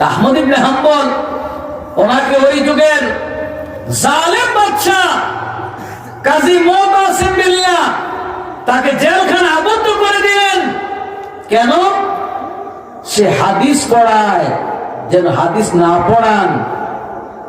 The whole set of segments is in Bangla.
আহমদ ইবনে হাম্বল, ওনাকে ওই যুগের জালেম বাদশা কাজী মোহতাসিম বিল্লাহ তাকে জেলখানে আবদ্ধ করে দিলেন। কেন? সে হাদিস পড়ায়, যেন হাদিস না পড়ান।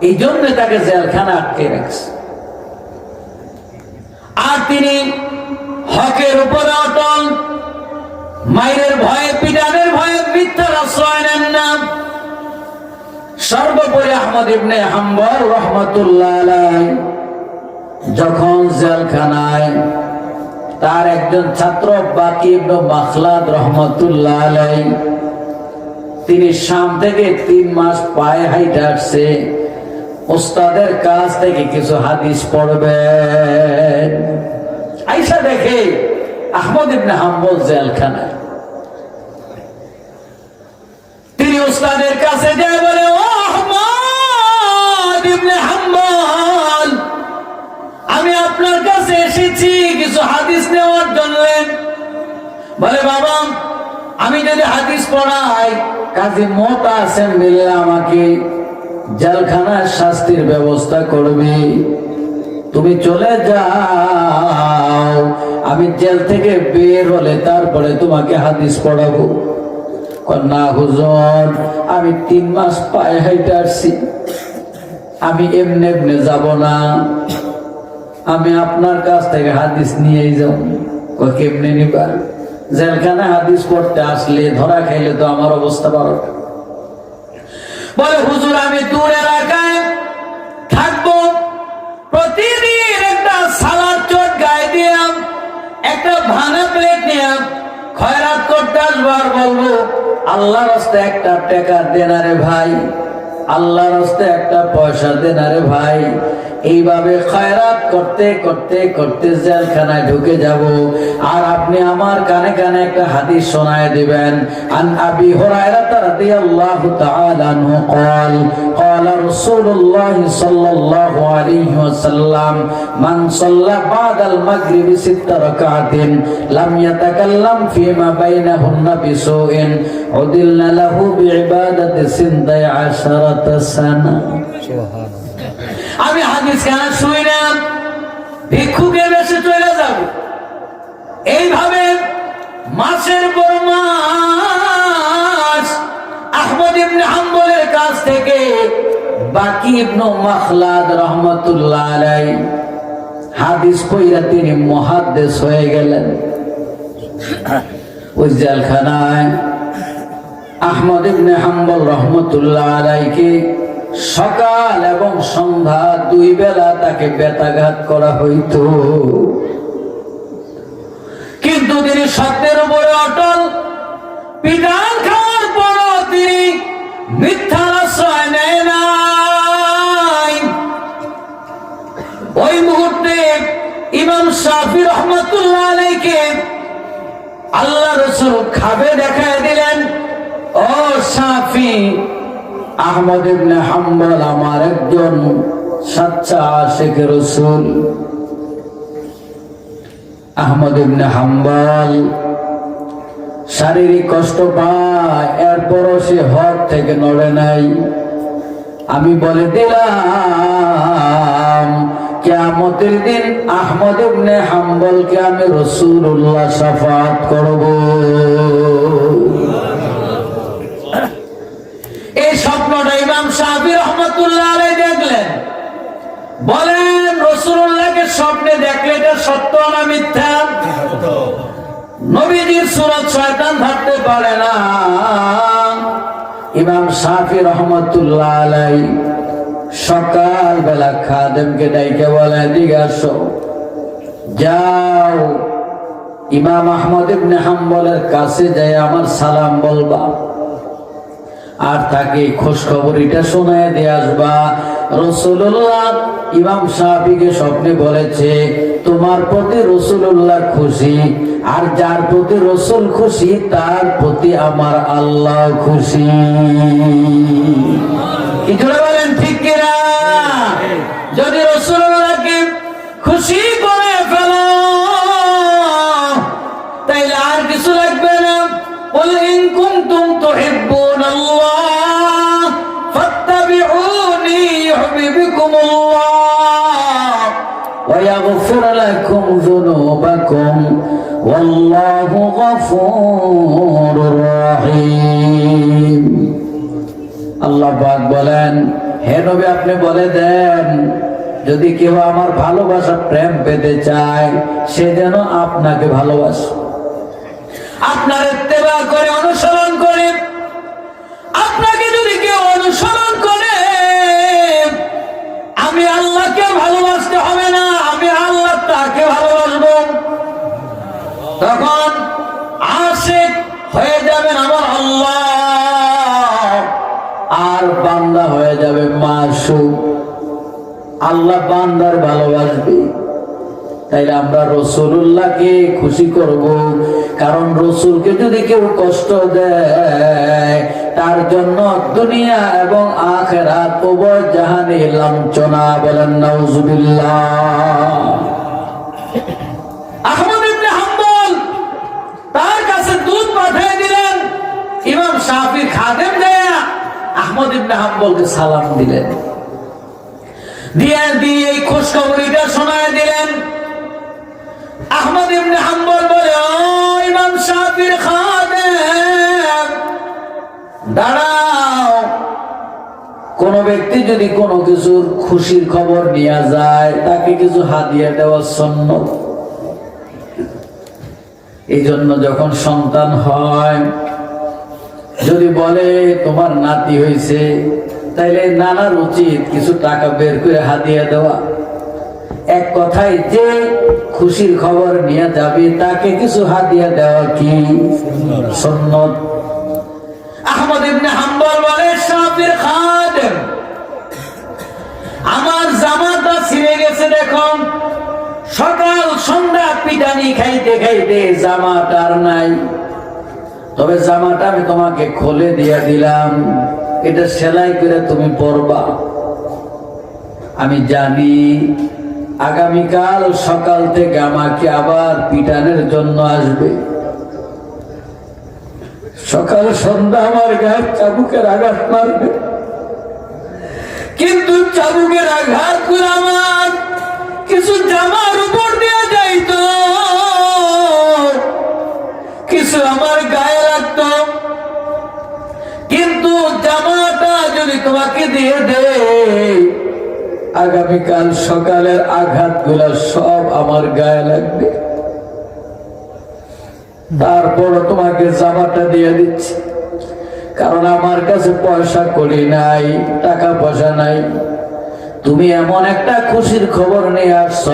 এই জন্য তাকে জেলখানে আটকে রাখছে। আর তিনি হকের উপরে অটল মায়ের ভয়ে, পিটানের ভয়ে মিথ্যার আশ্রয় নেন না। সর্বোপরি আহমদ ইবনে হাম্বর রহমতুল্লাহ যখন জেলখানায় তার একজন ছাত্র বাকি ইবনে মাখলাদ রহমতুল্লাহ তিনি শাম থেকে তিন মাস পায়ে হাইটে আসছে ওস্তাদের কাছ থেকে কিছু হাদিস পড়বে আইসা দেখে আহমদ ইবনে হাম্বল জেলখানায়। তিনি ওস্তাদের কাছে যায় বলে কিছু হাদিস নেওয়ার জন্য বলে বাবা আমি যদি হাদিস পড়াই কাজী মত আছেন মিললে আমাকে জেলখানার শাস্তির ব্যবস্থা করবে। তুমি চলে যাও আমি জেল থেকে বের হলে তারপরে তোমাকে হাদিস পড়াবো। কয়, না হুজুর আমি তিন মাস পায়ে হাইটে আসছি। আমি এমনি এমনি যাব না। আমি আপনার কাছ থেকে হাদিস যাব। কয়, কেমনে নিবা? জেলখানে হাদিস পড়তে আসলে ধরা খাইলে তো আমার অবস্থা বারোটা। বলে হুজুর আমি দূর এলাকায় থাকব। প্রতিদিন একটা সালাদ চোট গায়ে দিয়াম একটা ভাঙা প্লেট নিয়াম খয়রাত করতে আসব আর বলব আল্লাহ রাস্তে একটা টাকা দেনারে ভাই আল্লাহ রাস্তে একটা পয়সা দেনারে ভাই এইভাবে খয়রাত করতে করতে করতে জেলখানায় ঢুকে যাব আর আপনি আমার কানে কানে একটা হাদিস শোনায় দিবেন আন আবি হুরায়রা রাদিয়াল্লাহু তাআলা আনহু قال قال رسول الله صلى الله عليه وسلم من صلى بعد المغرب ست ركعات لم يتكلم فيما بينهن بسوء عدلنا له بعبادة سنتي عشرة سنة আমি হাদিস কেন শুই না ভিক্ষুকের বেশে চলে যাব। এইভাবে মাসের পর মাস আহমদ ইবনে হাম্বলের কাছ থেকে বাকি ইবনু মাখলাদ রহমতুল্লাহ আলাই হাদিস কইরা তিনি মহাদ্দেশ হয়ে গেলেন। ওই জেলখানায় আহমদ ইবনে হাম্বল রহমতুল্লাহ আলাইকে সকাল এবং সন্ধ্যা দুই বেলা তাকে বেতাঘাত করা হইত। কিন্তু তিনি সত্যের উপরে অটল। পিটান খাওয়ার পরও তিনি মিথ্যার আশ্রয় নেয় নাই। ওই মুহূর্তে ইমাম শাফি রহমতুল্লাহ আলাইকে আল্লাহ রসুল খাবে দেখায় দিলেন, ও সাফি আহমদ ইবনে হাম্বল আমার একজন সাচ্চা আশেখ রসুল। আহমদ ইবনে হাম্বল শারীরিক কষ্ট পায়, এরপরও সে হক থেকে নড়ে নাই। আমি বলে দিলাম, কেয়ামতের দিন আহমদ ইবনে হাম্বলকে আমি রসুল্লাহ সাফাত করব এই সাহাবি রহমতুল্লাহ আলাই দেখলেন। বলেন রসুল্লাহকে স্বপ্নে দেখলে এটা সত্য না মিথ্যা? নবীজির সুরত শয়তান থাকতে পারে না। ইমাম সাফি রহমতুল্লাহ আলাই সকাল বেলা খাদেমকে ডাইকে বলে জিজ্ঞাসা যাও। ইমাম আহমদ ইবনে হাম্বলের কাছে যাই, আমার সালাম বলবা। আর তাকে খোঁজ খবরিটা শোনায় দিয়ে আসবা। রসুল্লাহ ইমাম সাহাবিকে স্বপ্নে বলেছে, তোমার প্রতি রসুল্লাহ খুশি, আর যার প্রতি রসুল খুশি, তার প্রতি আমার আল্লাহ খুশি। বলেন, ঠিক কিনা? যদি রসুল্লাহকে খুশি غفور رحيم আল্লাহ পাক বলেন হে নবী আপনি বলে দেন যদি কেউ আমার ভালোবাসা প্রেম পেতে চায় সে যেন আপনাকে ভালোবাসে আপনার ইত্তেবা করে অনুসরণ করে আপনাকে যদি কেউ অনুসরণ করে আমি আল্লাহকে ভালোবাসতে হবে না আমি আল্লাহ তাকে ভালোবাসবো তখন আশেক হয়ে যাবেন আমার আল্লাহ। আর বান্দা হয়ে যাবে মাসুক আল্লাহ বান্দার ভালোবাসবে। তাইলে আমরা রসুল্লাহকে খুশি করব। কারণ রসুলকে যদি কেউ কষ্ট দেয়, তার জন্য দুনিয়া এবং আখেরাত উভয় জাহানে লাঞ্ছনা বলেন, নাউজুবিল্লাহ আহমদ ইবনে হাম্বল তার কাছে দুধ পাঠিয়ে দিলেন শাফি খাদেম দেয়া। আহমদ ইবনে হাম্বলকে সালাম দিলেন। দিয়ে এই শোনায় দিলেন। আহমদ ইবনে হাম্বল বলে ইমাম শাফির খাদেম, দাঁড়াও। কোন ব্যক্তি যদি কোনো কিছুর খুশির খবর নিয়ে যায়, তাকে কিছু হাদিয়া দেওয়া সন্ন্যত এই জন্য যখন সন্তান হয় যদি বলে তোমার নাতি হয়েছে তাইলে নানার উচিত কিছু টাকা বের করে হাতিয়ে দেওয়া। এক কথায়, যে খুশির খবর নিয়ে যাবে, তাকে কিছু হাতিয়া দেওয়া কি সন্ন্যত আহমদ ইবনে হাম্বল বলে সাবির খাদেম, আমার জামাটা ছিঁড়ে গেছে দেখুন। সকাল সন্ধ্যা পিটানি খাইতে খাইতে জামাটা আর নাই। তবে জামাটা আমি তোমাকে খুলে দিয়ে দিলাম। এটা সেলাই করে তুমি পরবা। আমি জানি আগামীকাল সকাল থেকে আমাকে আবার পিটানের জন্য আসবে। সকাল সন্ধ্যা আমার গায়ে চাবুকের আঘাত মারবে। কিন্তু চাবুকের আঘাত আমার কিছু জামার উপর যদি তোমাকে দিয়ে দে আগামীকাল সকালের আঘাতগুলা সব আমার গায়ে লাগবে। তারপর তোমাকে জামাটা দিয়ে দিচ্ছি। কারণ আমার কাছে পয়সা করি নাই, টাকা পয়সা নাই। তুমি এমন একটা খুশির খবর নিয়ে আসছ,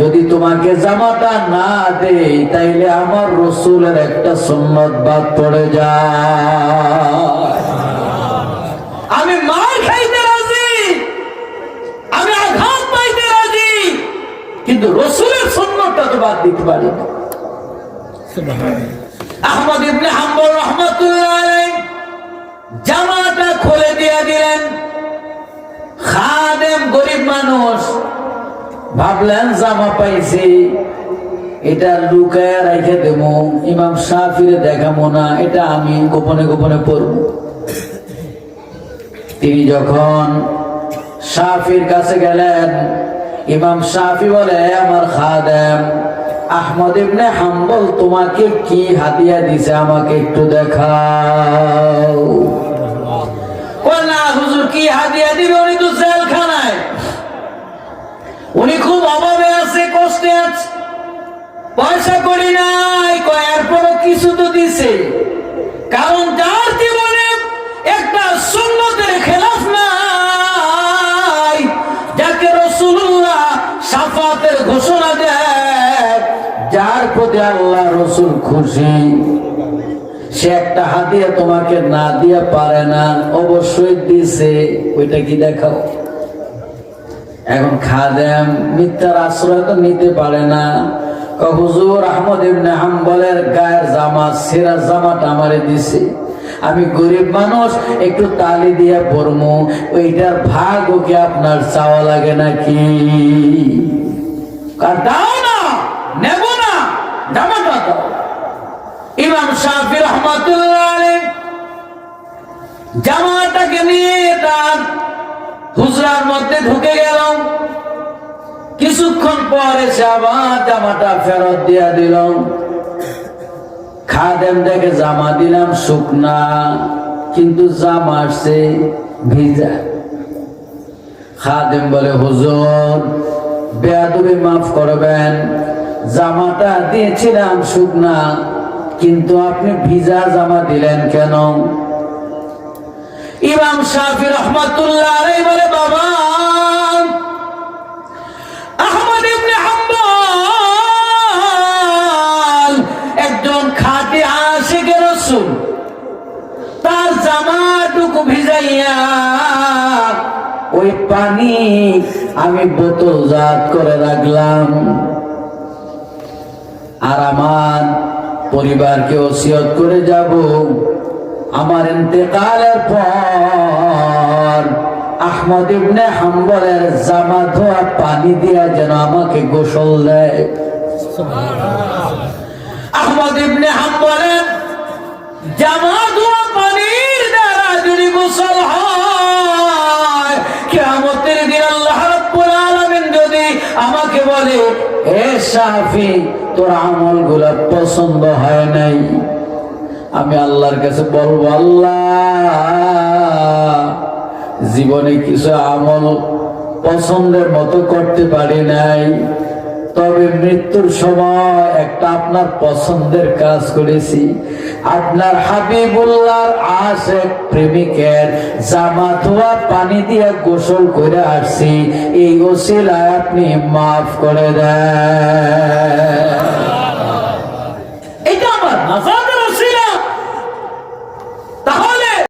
যদি তোমাকে জামাটা না দেই, তাইলে আমার রসুলের একটা সুন্নত বাদ পড়ে যায় আমি মার খাইতে রাজি আমি আঘাত পাইতে রাজি কিন্তু রসুলের সুন্নতটা তো বাদ দিতে পারি। আহমদ ইবনে রহমাতুল্লাহ জামাটা খুলে দিয়ে দিলেন। খাদেম গরিব মানুষ। ভাবলেন, জামা পাইছি। এটা লুকায় রেখে দেবো। ইমাম সাফিরে দেখাবো না, এটা আমি গোপনে গোপনে পড়ব। তিনি যখন সাফির কাছে গেলেন, ইমাম সাফি বলে আমার খাদেম আহমদ ইবনে হাম্বল তোমাকে কি দিছে আমাকে একটু দেখাও। পয়সা নাই কিছু তো দিছে। কারণ যার জীবনে একটা সুন্নতের খেলাফ নাই, যাকে রসুল্লাহ সাফাতের ঘোষণা দেয় যার প্রতি আল্লাহ রসুল খুশি। সে একটা হাতিয়া তোমাকে না দিয়ে পারে না, অবশ্যই দিছে। ওইটা কি দেখাও? এখন খাদেম মিথ্যার আশ্রয় তো নিতে পারে না। হুজুর আহমদ ইবনে হাম্বলের গায়ের জামা সেরা জামাটা আমারে দিছে। আমি গরিব মানুষ, একটু তালি দিয়ে পড়মু ওইটার ভাগ ওকে আপনার চাওয়া লাগে নাকি? না, নেব। জামাটা দাও ইমাম রহমাতুল্লাহ জামাটাকে নিয়ে তার হুজরার মধ্যে ঢুকে গেল। কিছুক্ষণ পর এসে আবার জামাটা ফেরত দিয়া দিল। খাদেম দেখে জামা দিলাম, শুকনা, কিন্তু জামা আসছে ভিজা। খাদেম বলে, হুজুর, বেয়াদবি মাফ করবেন জামাটা দিয়েছিলাম শুকনা, কিন্তু আপনি ভিজা জামা দিলেন কেন? ইমাম শাফি রহমাতুল্লাহ বলে, বাবা, আহমদ ইবনে হাম্বল একজন তার জামাটুকু ভিজাইয়া ওই পানি আমি বোতল জাত করে রাখলাম। আর আমার পরিবারকে ওসিয়ত করে যাব। আমার ইন্তেকালের পর আহমদ ইবনে হাম্বলের জামা ধোয়া পানি দিয়া যেন আমাকে গোসল দেয়। আহমদ ইবনে হাম্বলের জামা হে শাফি তোর আমলগুলো পছন্দ হয় নাই। আমি আল্লাহর কাছে বলব, আল্লাহ, জীবনে কিছু আমল পছন্দের মতো করতে পারি নাই। তবে মৃত্যুর সময় একটা আপনার পছন্দের কাজ করেছি। আপনার হাবিবুল্লাহর আশেক প্রেমিকের জামা ধোয়া পানি দিয়ে গোসল করে আসছি। এই ওসিলায় আপনি মাফ করে নাজার